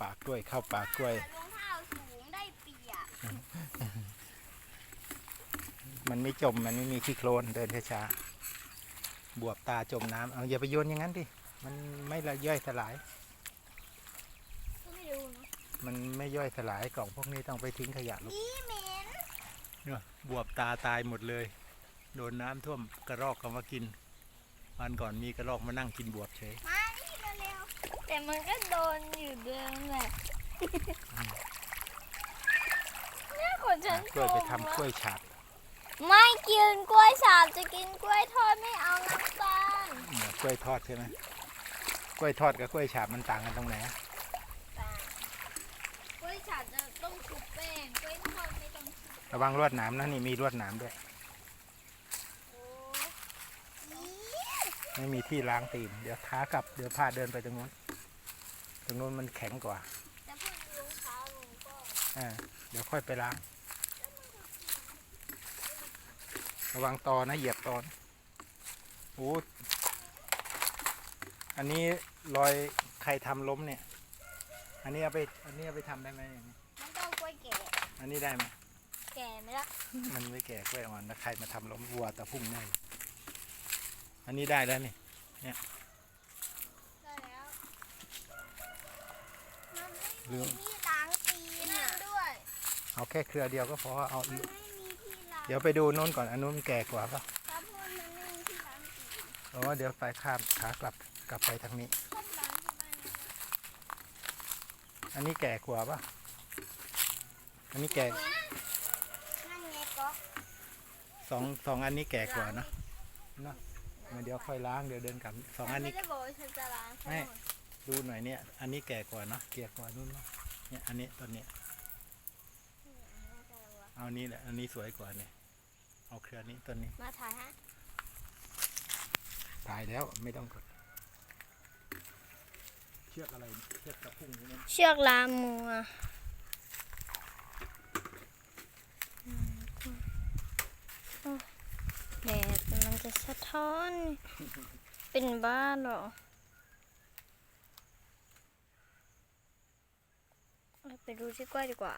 ป่ากล้วย เข้าป่ากล้วย รองเท้าสูงได้เปรียบมันไม่จมมันไม่มีขี้โคลนเดินช้าๆบวบตาจมน้ำเอาอย่าไปโยนอย่างนั้นดิมันไม่ละย่อยสลาย ก็ไม่รู้เนอะมันไม่ย่อยสลายกล่องพวกนี้ต้องไปทิ้งขยะลูกนี่เหม็นเนี่ยบวบตาตายหมดเลย โดนน้ำท่วมกระรอกก็มากินวันก่อนมีกระรอกมานั่งกินบวบเฉยมานี่เร็วๆ แต่มันก็โดนอยู่เดิมแหละแม่ของฉันกล้วยไปทำกล้วยฉาบไม่กินกล้วยฉาบจะกินกล้วยทอดไม่เอาน้ำตาลเนี่ยกล้วยทอดใช่ไหมกล้วยทอดกับกล้วยฉาบมันต่างกันตรงไหนอะกล้วยฉาบจะต้องชุบแป้งกล้วยทอดไม่ต้องชุบระวังลวดหนามนะนี่มีลวดหนามด้วย โอ้ย ไม่มีที่ล้างตีน เดี๋ยวขากลับ เดี๋ยวพาเดินไปตรงนู้น ตรงนู้นมันแข็งกว่าจะพูดรองเท้าลงก็อ่าเดี๋ยวค่อยไปล้างระวังตอนะเหยียบตอนโอ้อันนี้รอยใครทำล้มเนี่ย อันนี้เอาไป อันนี้เอาไปทำได้ไหมอย่างนี้มันต้องกล้วยแก่ อันนี้ได้ไหมแก่ไหมล่ะ มันไม่แก่กล้วยอ่อนแล้วใครมาทำล้มวัวตะพุ่งแน่อันนี้ได้แล้วนี่ได้แล้ว มันลืไม่มมีที่ล้างตีนอะด้วยเอาแค่เครือเดียวก็พอเอามันไม่มีที่ล้างเดี๋ยวไปดูนู้นก่อนอันนู้นแก่กว่าป่ะถ้าพูดมันไม่มีที่ล้างตีนอ๋อเดี๋ยวไปข้ามขากลับกลับไปทางนี้ชอบล้างที่บ้านนะอันนี้แก่กว่าป่ะอันนี้แก่นั่นไงก๊อกสองสองอันนี้แก่กว่าเนอะเนอะมาเดี๋ยวค่อยล้างเดี๋ยวเดินกลับสองอันไม่นี้ได้บอกว่าฉันจะล้างไม่ ดูหน่อยเนี่ย อันนี้แก่กว่าเนอะเกียกว่านู่นเนอะเนี่ยอันนี้ต้นเนี้ยเอาอันนี้แหละ อันนี้สวยกว่าเนี่ย เอาเครือนี้ต้นนี้ มาถ่ายฮะตายแล้วไม่ต้องกด เชือกอะไร เชือกกระพุ่งใช่ไหมเชือกลามมัวแดดมันจะสะท้อน เป็นบ้าเหรอเอา ไปดูที่กล้วยดีกว่า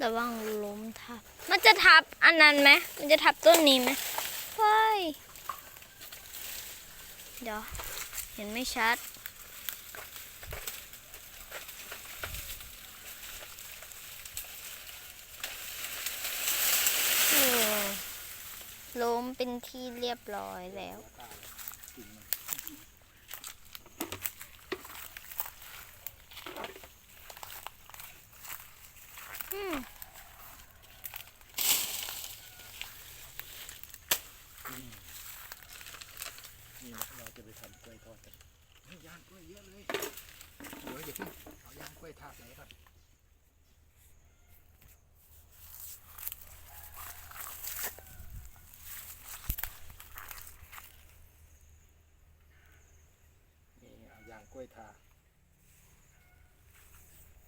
เระวังล้มทับ มันจะทับอันนั้นไหม มันจะทับต้นนี้ไหมเฮ้ย เดี๋ยว เห็นไม่ชัด โอ้ ล้มเป็นที่เรียบร้อยแล้วตายกิ่งมันอืมนี่นะเราจะไปทำกล้วยทอดกันยางกล้วยเยอะเลย เดี๋ยวอย่าเพิ่งเอายางกล้วยทาบไหนก่อนเอายาง กล้วยทา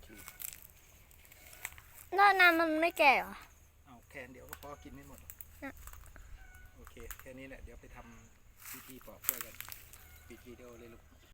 ขีดแล้วอันนั้นมันไม่แก่เหรอ เอาแค่นเดี๋ยวก็พอกินไม่หมดหรอกน่ะ โอเค แค่นี้แหละ เดี๋ยวไปทำพิธีปอกกล้วยกันปิดวิดีโอเลยลูก